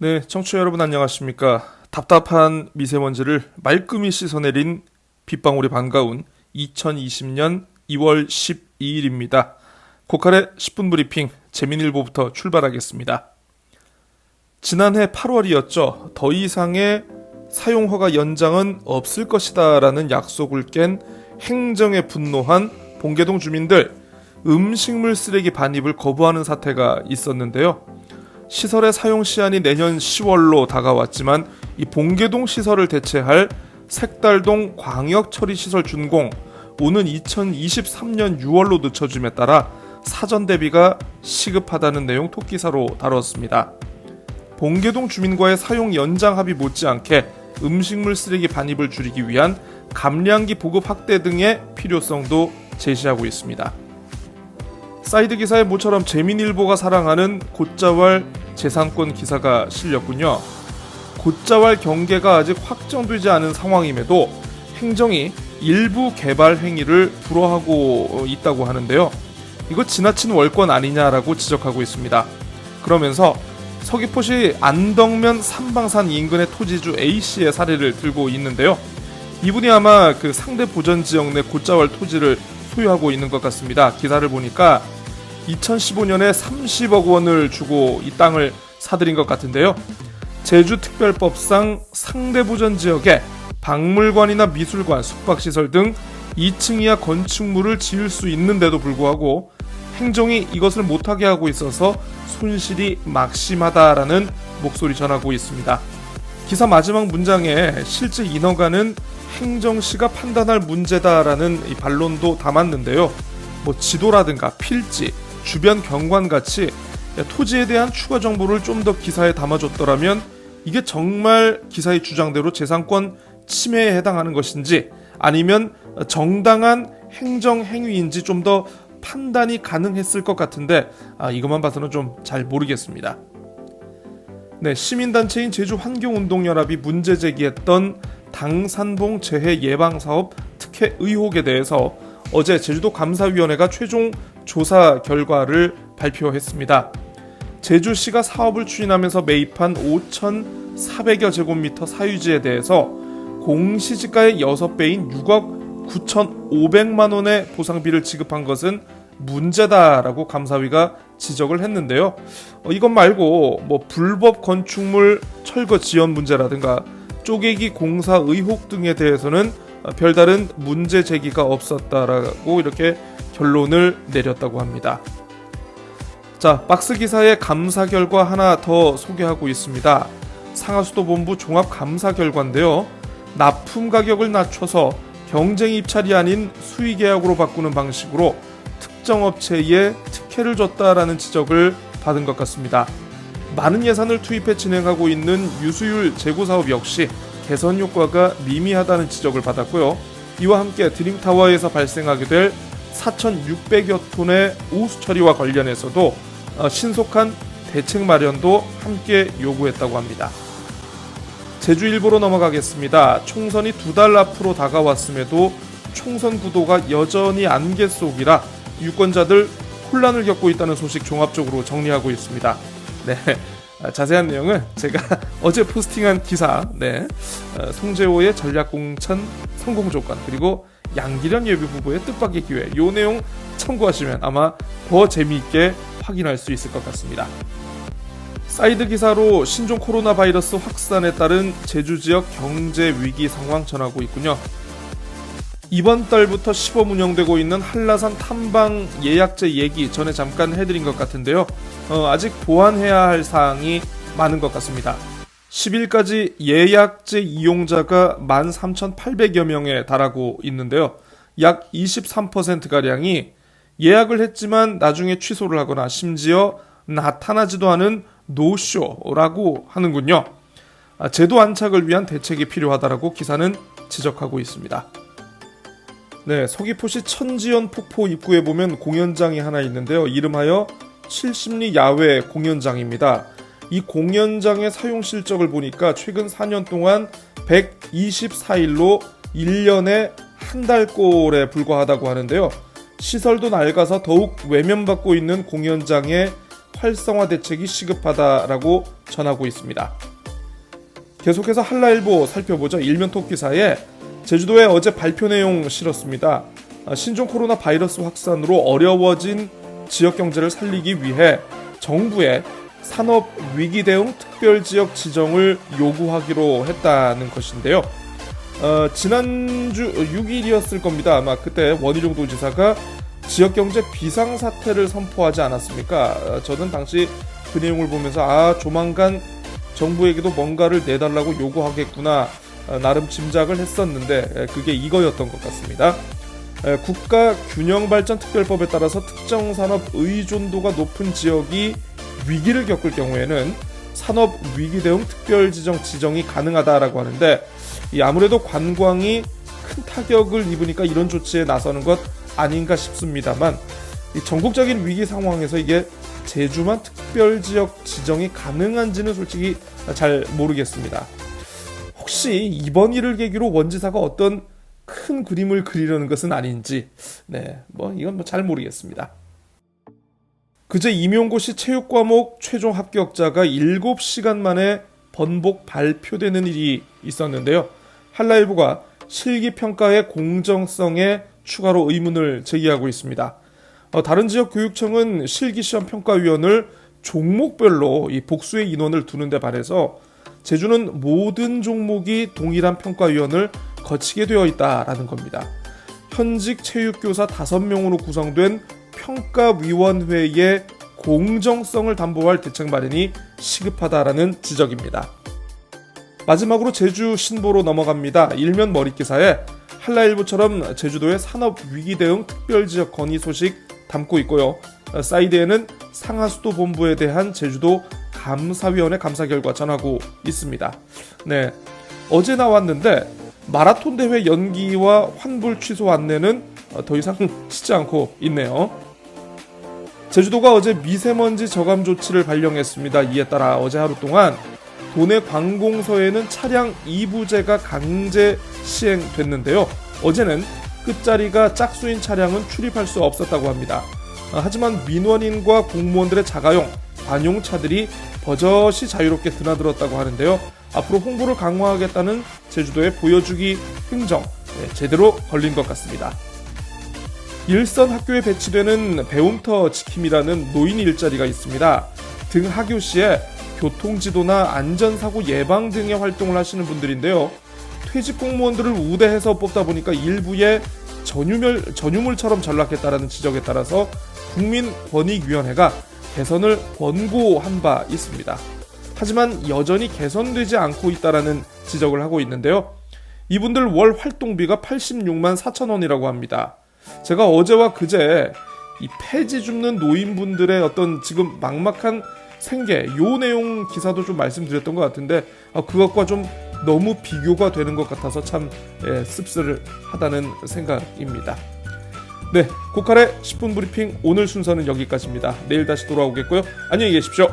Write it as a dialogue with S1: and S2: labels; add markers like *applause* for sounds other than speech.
S1: 네, 청취자 여러분 안녕하십니까? 답답한 미세먼지를 말끔히 씻어내린 빗방울이 반가운 2020년 2월 12일입니다. 고칼의 10분 브리핑 재민일보부터 출발하겠습니다. 지난해 8월이었죠. 더 이상의 사용 허가 연장은 없을 것이다라는 약속을 깬 행정에 분노한 봉계동 주민들 음식물 쓰레기 반입을 거부하는 사태가 있었는데요. 시설의 사용 시한이 내년 10월로 다가왔지만 이 봉계동 시설을 대체할 색달동 광역 처리 시설 준공 오는 2023년 6월로 늦춰짐에 따라 사전 대비가 시급하다는 내용 토끼사로 다뤘습니다. 봉계동 주민과의 사용 연장 합의 못지않게 음식물 쓰레기 반입을 줄이기 위한 감량기 보급 확대 등의 필요성도 제시하고 있습니다. 사이드 기사에 모처럼 재민일보가 사랑하는 곶자왈 재산권 기사가 실렸군요. 곶자왈 경계가 아직 확정되지 않은 상황임에도 행정이 일부 개발 행위를 불허하고 있다고 하는데요. 이거 지나친 월권 아니냐라고 지적하고 있습니다. 그러면서 서귀포시 안덕면 삼방산 인근의 토지주 A씨의 사례를 들고 있는데요. 이분이 아마 그 상대 보전 지역 내 곶자왈 토지를 소유하고 있는 것 같습니다. 기사를 보니까 2015년에 30억 원을 주고 이 땅을 사들인 것 같은데요. 제주특별법상 상대보전 지역에 박물관이나 미술관, 숙박시설 등 2층 이하 건축물을 지을 수 있는데도 불구하고 행정이 이것을 못하게 하고 있어서 손실이 막심하다라는 목소리 전하고 있습니다. 기사 마지막 문장에 실제 인허가는 행정시가 판단할 문제다라는 이 반론도 담았는데요. 뭐 지도라든가 필지, 주변 경관 같이 토지에 대한 추가 정보를 좀 더 기사에 담아줬더라면 이게 정말 기사의 주장대로 재산권 침해에 해당하는 것인지 아니면 정당한 행정 행위인지 좀 더 판단이 가능했을 것 같은데 아, 이것만 봐서는 좀 잘 모르겠습니다. 네, 시민단체인 제주환경운동연합이 문제 제기했던 당산봉 재해 예방 사업 특혜 의혹에 대해서 어제 제주도 감사위원회가 최종 조사 결과를 발표했습니다. 제주시가 사업을 추진하면서 매입한 5,400여 제곱미터 사유지에 대해서 공시지가의 6배인 6억 9,500만 원의 보상비를 지급한 것은 문제다라고 감사위가 지적을 했는데요. 어, 이것 말고 뭐 불법 건축물 철거 지연 문제라든가 쪼개기 공사 의혹 등에 대해서는 별다른 문제 제기가 없었다라고 이렇게 결론을 내렸다고 합니다. 자, 박스 기사의 감사 결과 하나 더 소개하고 있습니다. 상하수도본부 종합 감사 결과인데요. 납품 가격을 낮춰서 경쟁 입찰이 아닌 수의 계약으로 바꾸는 방식으로 특정 업체에 특혜를 줬다라는 지적을 받은 것 같습니다. 많은 예산을 투입해 진행하고 있는 유수율 재고 사업 역시 개선 효과가 미미하다는 지적을 받았고요. 이와 함께 드림타워에서 발생하게 될 4,600여 톤의 오수 처리와 관련해서도 어, 신속한 대책 마련도 함께 요구했다고 합니다. 제주 일보로 넘어가겠습니다. 총선이 두 달 앞으로 다가왔음에도 총선 구도가 여전히 안개 속이라 유권자들 혼란을 겪고 있다는 소식 종합적으로 정리하고 있습니다. 네. 자세한 내용은 제가 *laughs* 어제 포스팅한 기사, 네, 어, 송재호의 전략 공천 성공 조건 그리고 양기련 예비 후보의 뜻밖의 기회, 요 내용 참고하시면 아마 더 재미있게 확인할 수 있을 것 같습니다. 사이드 기사로 신종 코로나 바이러스 확산에 따른 제주 지역 경제 위기 상황 전하고 있군요. 이번 달부터 시범 운영되고 있는 한라산 탐방 예약제 얘기 전에 잠깐 해드린 것 같은데요. 어, 아직 보완해야 할 사항이 많은 것 같습니다. 10일까지 예약제 이용자가 13,800여 명에 달하고 있는데요. 약 23%가량이 예약을 했지만 나중에 취소를 하거나 심지어 나타나지도 않은 노쇼라고 하는군요. 아, 제도 안착을 위한 대책이 필요하다라고 기사는 지적하고 있습니다. 네, 서귀포시 천지연 폭포 입구에 보면 공연장이 하나 있는데요. 이름하여 70리 야외 공연장입니다. 이 공연장의 사용 실적을 보니까 최근 4년 동안 124일로 1년에 한 달 꼴에 불과하다고 하는데요. 시설도 낡아서 더욱 외면받고 있는 공연장의 활성화 대책이 시급하다라고 전하고 있습니다. 계속해서 한라일보 살펴보죠. 일면톡 기사에 제주도에 어제 발표 내용 실었습니다. 아, 신종 코로나 바이러스 확산으로 어려워진 지역 경제를 살리기 위해 정부에 산업 위기 대응 특별 지역 지정을 요구하기로 했다는 것인데요. 어, 지난주 6일이었을 겁니다. 아마 그때 원희룡 도지사가 지역 경제 비상 사태를 선포하지 않았습니까? 어, 저는 당시 그 내용을 보면서 아 조만간 정부에게도 뭔가를 내달라고 요구하겠구나 어, 나름 짐작을 했었는데 에, 그게 이거였던 것 같습니다. 에, 국가 균형 발전 특별법에 따라서 특정 산업 의존도가 높은 지역이 위기를 겪을 경우에는 산업 위기 대응 특별 지정 지정이 가능하다라고 하는데 이 아무래도 관광이 큰 타격을 입으니까 이런 조치에 나서는 것 아닌가 싶습니다만 이 전국적인 위기 상황에서 이게 제주만 특별 지역 지정이 가능한지는 솔직히 잘 모르겠습니다. 혹시 이번 일을 계기로 원지사가 어떤 큰 그림을 그리려는 것은 아닌지 네, 뭐 이건 뭐 잘 모르겠습니다. 그제 임용고시 체육 과목 최종 합격자가 7시간 만에 번복 발표되는 일이 있었는데요. 한라일보가 실기 평가의 공정성에 추가로 의문을 제기하고 있습니다. 어, 다른 지역 교육청은 실기 시험 평가위원을 종목별로 이 복수의 인원을 두는 데 반해서 제주는 모든 종목이 동일한 평가위원을 거치게 되어 있다라는 겁니다. 현직 체육교사 5명으로 구성된 평가위원회의 공정성을 담보할 대책 마련이 시급하다라는 지적입니다. 마지막으로 제주 신보로 넘어갑니다. 일면 머리 기사에 한라일보처럼 제주도의 산업 위기 대응 특별 지역 건의 소식 담고 있고요. 사이드에는 상하수도 본부에 대한 제주도 감사위원회 감사 결과 전하고 있습니다. 네. 어제 나왔는데 마라톤 대회 연기와 환불 취소 안내는 더 이상 *laughs* 치지 않고 있네요. 제주도가 어제 미세먼지 저감 조치를 발령했습니다. 이에 따라 어제 하루 동안 도내 관공서에는 차량 2부제가 강제 시행됐는데요. 어제는 끝자리가 짝수인 차량은 출입할 수 없었다고 합니다. 아, 하지만 민원인과 공무원들의 자가용, 관용차들이 버젓이 자유롭게 드나들었다고 하는데요. 앞으로 홍보를 강화하겠다는 제주도의 보여주기 흥정 네, 제대로 걸린 것 같습니다. 일선 학교에 배치되는 배움터 지킴이라는 노인 일자리가 있습니다. 등 하교 시에 교통지도나 안전사고 예방 등의 활동을 하시는 분들인데요. 퇴직 공무원들을 우대해서 뽑다 보니까 일부에 전유물, 전유물처럼 전락했다라는 지적에 따라서 국민권익위원회가 개선을 권고한 바 있습니다. 하지만 여전히 개선되지 않고 있다라는 지적을 하고 있는데요. 이분들 월 활동비가 86만 4천 원이라고 합니다. 제가 어제와 그제 이 폐지 줍는 노인분들의 어떤 지금 막막한 생계 요 내용 기사도 좀 말씀드렸던 것 같은데 아, 그것과 좀 너무 비교가 되는 것 같아서 참 예, 씁쓸하다는 생각입니다. 네, 고칼의 10분 브리핑 오늘 순서는 여기까지입니다. 내일 다시 돌아오겠고요. 안녕히 계십시오.